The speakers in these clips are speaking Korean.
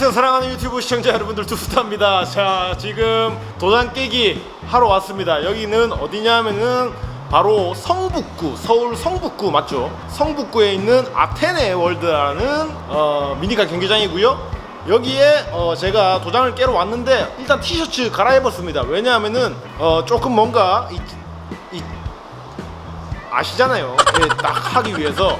안녕하세요. 사랑하는 유튜브 시청자 여러분들 두수타입니다. 자 지금 도장 깨기 하러 왔습니다. 여기는 어디냐면은 바로 성북구 서울 성북구 맞죠? 성북구에 있는 아테네 월드라는 어, 미니카 경기장이고요. 여기에 어, 제가 도장을 깨러 왔는데 일단 티셔츠 갈아입었습니다. 왜냐하면은 어, 조금 뭔가 이, 이 아시잖아요. 예, 딱 하기 위해서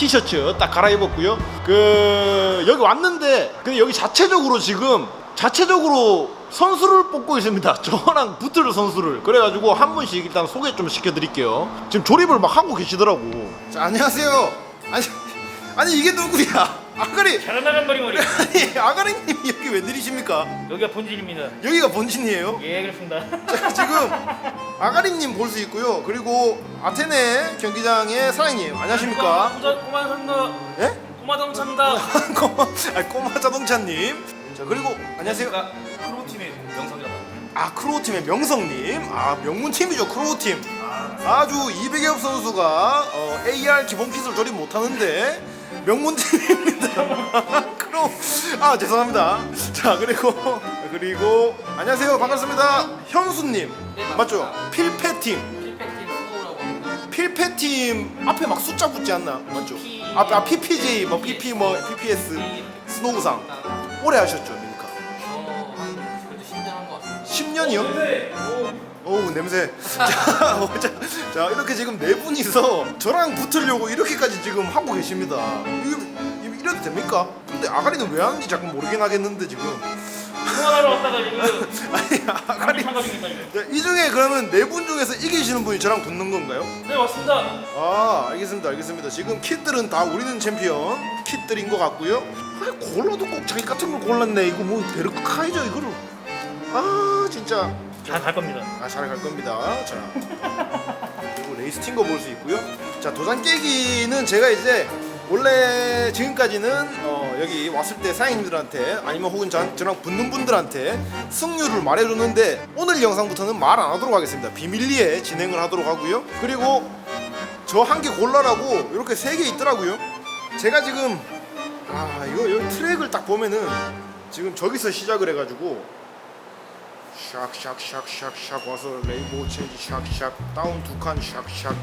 티셔츠 딱 갈아입었고요. 그 여기 왔는데 근데 여기 자체적으로 지금 자체적으로 선수를 뽑고 있습니다. 저랑 붙을 선수를 그래가지고 한 분씩 일단 소개 좀 시켜드릴게요. 지금 조립을 막 하고 계시더라고. 자 안녕하세요. 아니 아니 이게 누구야? 아가리 잘 나간 머리머리 아니 아가리님 여기 웬일이십니까? 여기가 본질입니다 여기가 본진이에요. 예 그렇습니다 자, 지금 아가리님 볼 수 있고요. 그리고 아테네 경기장의 사장님 안녕하십니까? 꼬마, 꼬마 산다 예? 꼬마 동찬다 꼬마, 아니, 꼬마 자동차님. 자 그리고 안녕하세요. 프로팀의 아 크로우 팀의 명성님. 아 명문 팀이죠 크로우 팀. 아주 이백엽 선수가 어, AR 기본 킷을 조립 못하는데 명문 팀입니다. 크로우. 아 죄송합니다. 자 그리고 그리고 안녕하세요 반갑습니다 현수님 맞죠? 필패 팀. 필팩팀 스노우라고 합니다 필패팀 앞에 막 숫자 붙지 않나? 맞죠? PP. 아, 아 PPG 뭐 PP 뭐 PPS 스노우상 오래 하셨죠 미니카? 저한 그래도 10년 한것 같습니다 10년이요? 어우 냄새. 자, 어, 자, 자 이렇게 지금 네 분이서 저랑 붙으려고 이렇게까지 지금 하고 계십니다. 이거 이- 이래도 됩니까? 근데 아가리는 왜 하는지 자꾸 모르긴 하겠는데 지금. 응원하러 왔다가 지금 아니 아가리. 참가 중입니다 지금 자, 이 중에 그러면 네 분 중에서 이기시는 분이 저랑 붙는 건가요? 네 맞습니다 아 알겠습니다 알겠습니다 지금 kit들은 다 우리는 챔피언 kit들인 것 같고요 아 골라도 꼭 자기 같은 걸 골랐네 이거 뭐 베르크 카이죠 이거를 아 진짜 잘 갈 겁니다. 아 잘 갈 겁니다. 자 그리고 레이스팅 거볼 수 있고요. 자 도장 깨기는 제가 이제 원래 지금까지는 어, 여기 왔을 때 사장님들한테 아니면 혹은 전, 저랑 붙는 분들한테 승률을 말해줬는데 오늘 영상부터는 말 안 하도록 하겠습니다. 비밀리에 진행을 하도록 하고요. 그리고 저 한 개 골라라고 이렇게 세 개 있더라고요. 제가 지금 아 이거 여기 트랙을 딱 보면은 지금 저기서 시작을 해가지고 샥샥샥샥샥 와서 레이보 체인지 샥샥 다운 두 칸 샥샥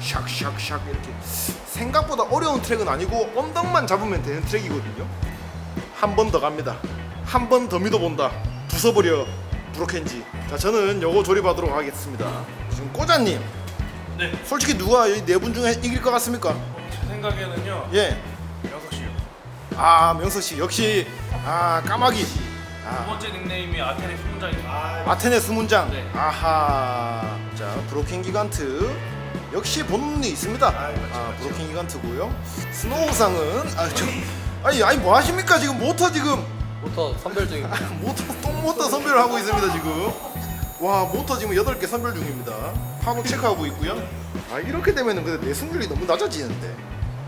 샥샥샥 이렇게 생각보다 어려운 트랙은 아니고 언덕만 잡으면 되는 트랙이거든요. 한 번 더 갑니다. 한 번 더 믿어본다. 부숴버려 브로켄지. 자 저는 요거 조립하도록 하겠습니다. 지금 꼬자님. 네. 솔직히 누가 이 네 분 중에 이길 것 같습니까? 제 생각에는요. 예. 명석 씨요. 아 명석 씨. 역시 아 까마귀 두 아, 번째 닉네임이 아테네 수문장입니다 아테네 수문장. 네. 아하. 자 브로킹 기간트. 역시 본능이 있습니다. 아 브로킹 기간트고요. 스노우상은 아 저 아니 아니 뭐 하십니까? 지금 모터 지금. 모터 선별 중입니다. 모터 똥 모터 선별을 하고 있습니다 지금. 와 모터 지금 8개 선별 중입니다. 파고 체크하고 있고요. 아 이렇게 되면은 근데 내 승률이 너무 낮아지는데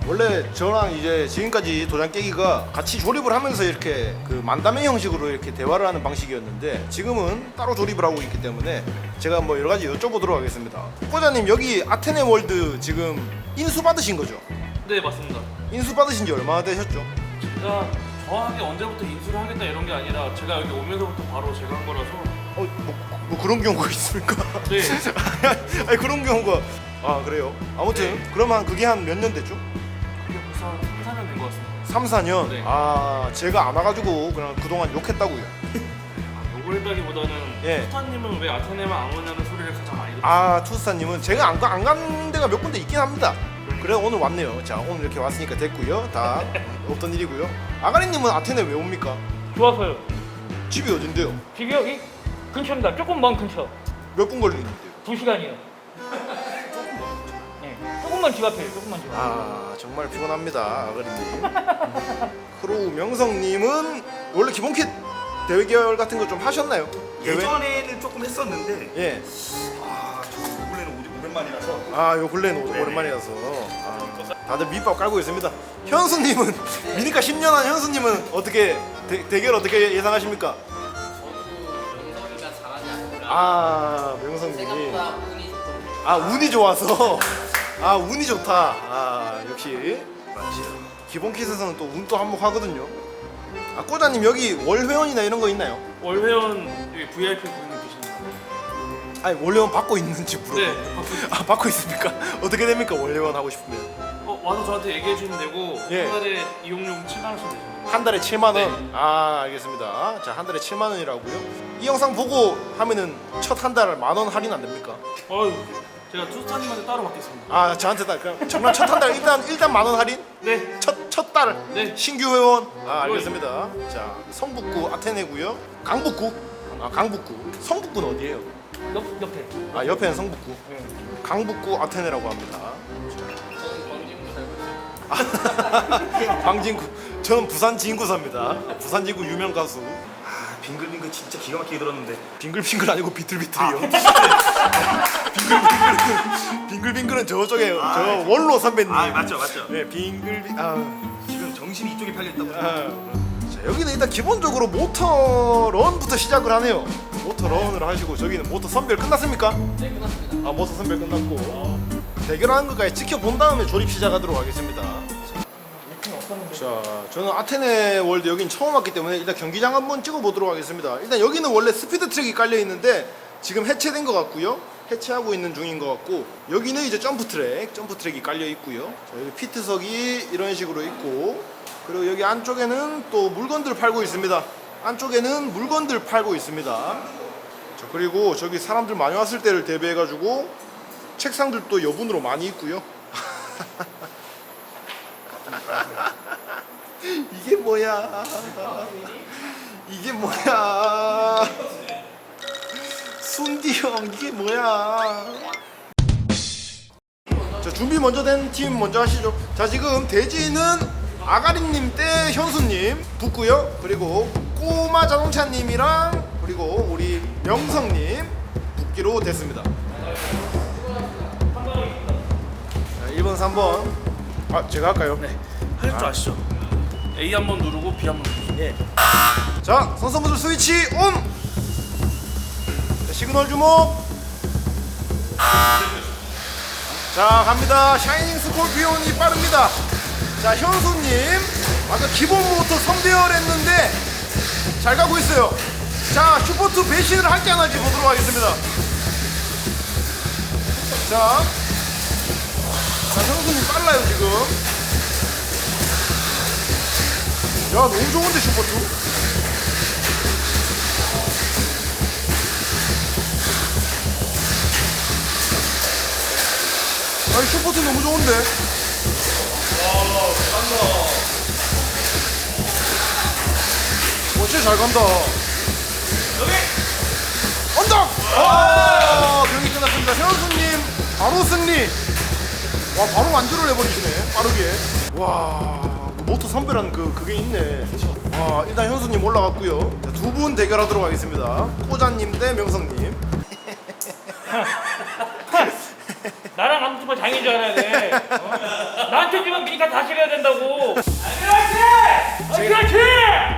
원래 저랑 이제 지금까지 도장 깨기가 같이 조립을 하면서 이렇게 그 만담회 형식으로 이렇게 대화를 하는 방식이었는데 지금은 따로 조립을 하고 있기 때문에 제가 뭐 여러 가지 여쭤보도록 하겠습니다 꼬자님 여기 아테네 월드 지금 인수 받으신 거죠? 네 맞습니다 인수 받으신 지 얼마나 되셨죠? 제가 정확하게 언제부터 인수를 하겠다 이런 게 아니라 제가 여기 오면서부터 바로 제가 한 거라서 어, 뭐, 뭐 그런 경우가 있습니까? 네 아니 그런 경우가 아 그래요? 아무튼 그러면 그게 한 몇 년 됐죠? 한 3, 4년? 된 것 같습니다 3, 4년? 네. 아 제가 안 와가지고 그냥 그동안 욕했다고요. 아, 했다기보다는 예. 스타님은 왜 아테네만 안 오냐는 소리를 가장 많이 들었어요. 아 투스타님은 제가 안, 가- 안 간 데가 몇 군데 있긴 합니다. 그래 오늘 왔네요. 자 오늘 이렇게 왔으니까 됐고요. 다 없던 일이고요. 아가리님은 아테네 왜 옵니까? 좋아서요. 집이 어딘데요? 집이 여기 근처입니다. 조금 먼 근처. 몇 분 걸리는데요? 두 시간이요. 네, 조금만 집 앞에요 조금만 집 앞에 아 정말 피곤합니다 아가리님 크로우 명성님은 원래 기본킷 대회결 같은 거 좀 하셨나요? 대회? 예전에는 조금 했었는데 예. 아, 저 원래는 오지 오랜만이라서 아, 요 근래는 오- 오랜만이라서 아, 다들 밑밥 깔고 있습니다. 현수님은 미니까 10년 한 현수님은 어떻게 대, 대결 어떻게 예상하십니까? 명성이가 잘하지 않으라. 아, 명성님이 생각보다 운이 좋거든요. 아 운이 좋아서 아 운이 좋다. 아 역시 기본 킷에서는 또운또 한몫하거든요. 아 꼬자님 여기 월 회원이나 이런 거 있나요? 월 회원 여기 VIP 고객님 계십니다. 아니 월 회원 받고 있는지 물어. 네, 아 받고 있습니까? 어떻게 됩니까 월 회원 하고 싶으면 어, 와서 저한테 얘기해 주면 되고 예. 한 달에 이용료 7만 원씩 내죠. 한 달에 7만 원. 네. 아 알겠습니다. 자 한 달에 7만 원이라고요? 이 영상 보고 하면은 첫 한 달 만 원 할인 안 됩니까? 어유, 제가 투스타님한테 따로 받겠습니다. 아 저한테 다 그럼 정말 첫 한 달 일단 일단 만 원 할인? 네, 첫첫달 네. 신규 회원. 아 알겠습니다. 자 성북구 아테네고요. 강북구. 아 강북구. 성북구는 어디예요? 옆 옆에. 아 옆에는 성북구. 네. 강북구 아테네라고 합니다. 저는 광진구. 저는 부산 진구사입니다. 부산 진구 유명 가수. 아 빙글빙글 진짜 기가 막히게 들었는데 빙글빙글 아니고 비틀비틀이요. 빙글빙글은 빙글빙글은 저쪽에 아, 저 원로 선배님. 아 맞죠 맞죠 네 빙글빙. 아, 지금 정신이 이쪽에 팔려 있다 보니까 아. 자 여기는 일단 기본적으로 모터 런부터 시작을 하네요. 모터 런을 하시고 저기는 모터 선별 끝났습니까? 네, 끝났습니다. 아 모터 선별 끝났고 대결하는 것까지 지켜본 다음에 조립 시작하도록 하겠습니다. 자, 저는 아테네 월드 여긴 처음 왔기 때문에 일단 경기장 한번 찍어보도록 하겠습니다. 일단 여기는 원래 스피드 트랙이 깔려 있는데 지금 해체된 것 같고요. 해체하고 있는 중인 것 같고 여기는 이제 점프 트랙, 점프 트랙이 깔려 있고요. 자, 여기 피트석이 이런 식으로 있고 그리고 여기 안쪽에는 또 물건들 팔고 있습니다. 안쪽에는 물건들 팔고 있습니다. 자, 그리고 저기 사람들 많이 왔을 때를 대비해 가지고 책상들도 여분으로 많이 있고요. 이게 뭐야? 이게 뭐야? 순디 형 이게 뭐야? 자 준비 먼저 된 팀 먼저 하시죠. 자 지금 대지는 아가리님 대 현수님 붙고요. 그리고 꼬마 자동차님이랑 그리고 우리 명성님 붙기로 됐습니다. 자 1번 3번 아 제가 할까요? 네. 할 줄 아시죠? A 한 번 누르고 B 한 번 누르고. 예. 자, 선수분들 스위치 온. 자, 시그널 주목. 자, 갑니다. 샤이닝 스콜피온이 빠릅니다. 자, 현수님 아까 기본 모터 선배열했는데 잘 가고 있어요. 자, 슈퍼투 배신을 할지 안 할지 보도록 하겠습니다. 자, 자, 현수님 빨라요 지금. 야 너무 좋은데 슈퍼투 아니 슈퍼투 너무 좋은데? 와 진짜 잘 간다. 여기 언덕 아 경기 끝났습니다. 현수님 바로 승리. 와 바로 완주를 해버리시네. 빠르게. 와 모터 선배라는 그 그게 있네. 와 일단 현수님 올라갔고요. 두 분 대결하도록 하겠습니다. 꼬자님 대 명성님 나랑 아무튼 장인 줄 알아야 돼. 어? 나한테 지금 미니카 다시 해야 된다고. 그렇지! 그렇지!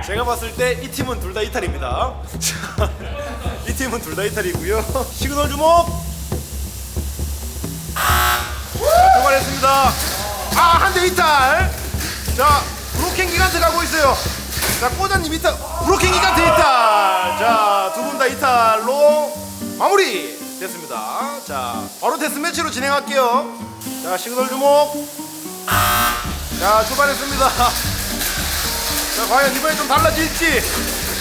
제가 봤을 때 이 팀은 둘 다 이탈입니다 자, 이 팀은 둘 다 이탈이고요 시그널 주목 자, 출발했습니다 아 한 대 이탈 자 브로킹 기간트 가고 있어요 자 꼬자님 이탈 브로킹 기간트 이탈 자 두 분 다 이탈로 마무리 됐습니다. 자 바로 데스 매치로 진행할게요. 자 시그널 주목. 자 출발했습니다. 자 과연 이번에 좀 달라질지.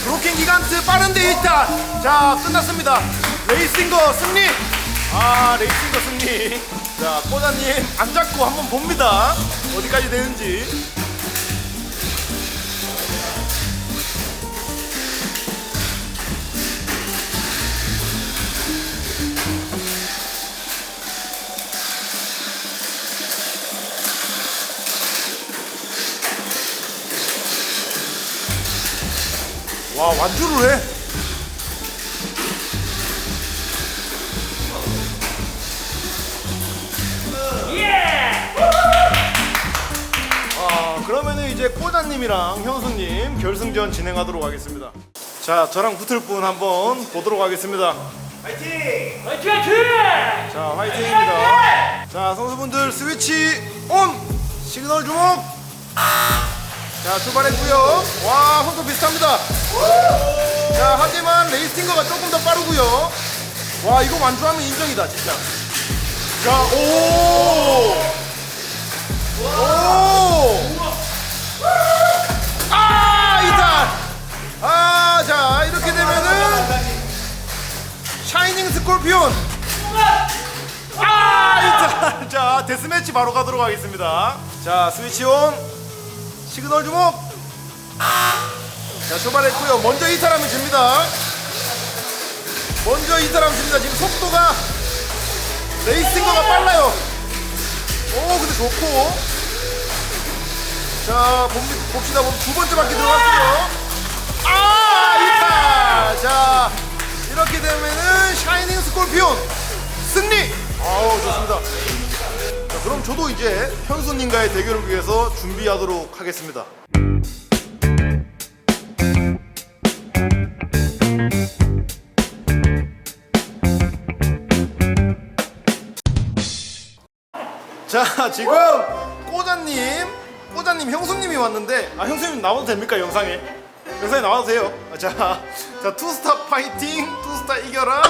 브로킹 기간트 빠른데 일단. 자 끝났습니다. 레이싱거 승리. 아 레이싱거 승리. 자 꼬자님 안 잡고 한번 봅니다. 어디까지 되는지 와 완주를 해 아, 그러면은 이제 꼬자님이랑 현수님 결승전 진행하도록 하겠습니다. 자, 저랑 붙을 분 한번 보도록 하겠습니다. 화이팅! 화이팅! 자, 화이팅입니다. 자, 선수분들 스위치 온! 시그널 주목! 자, 자 출발했고요 와 속도 비슷합니다 자 하지만 레이스팅거가 조금 더 빠르고요 와 이거 완주하면 인정이다 진짜 자 오 오! 아, 이탈! 아, 자, 이렇게 되면은 샤이닝 스콜피온! 아, 이탈! 자, 데스매치 바로 가도록 하겠습니다. 자, 스위치 온. 시그널 주목. 자, 출발했고요. 먼저 이탈하면 집니다. 먼저 이탈하면 집니다. 지금 속도가 레이싱거가 빨라요. 오, 근데 좋고. 자 봅- 봅시다 봅- 두 번째 바퀴 들어갔고요 아 이탈 자 이렇게 되면은 샤이닝 스콜피온 승리 아우 좋습니다 자 그럼 저도 이제 현수님과의 대결을 위해서 준비하도록 하겠습니다 자 지금 꼬자님 꼬자님 형수님이 왔는데 아 형수님 나와도 됩니까 영상에? 영상에 나와도 돼요. 아, 자, 자 투스타 파이팅 투스타 이겨라.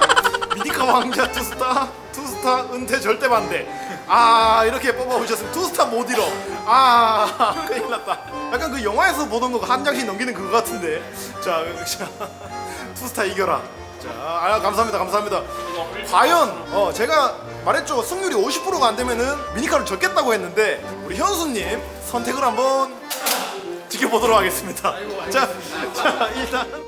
미니카 왕자 투스타 투스타 은퇴 절대 반대. 아 이렇게 뽑아오셨으면 투스타 못 잃어. 아 큰일 났다. 약간 그 영화에서 보던 거 한 장씩 넘기는 그거 같은데. 자, 자 투스타 이겨라. 자 아, 감사합니다 감사합니다. 과연 어 제가 말했죠 승률이 50%가 안 되면은 미니카를 졌겠다고 했는데 우리 현수님 선택을 한번 지켜보도록 하겠습니다. 자, 자 일단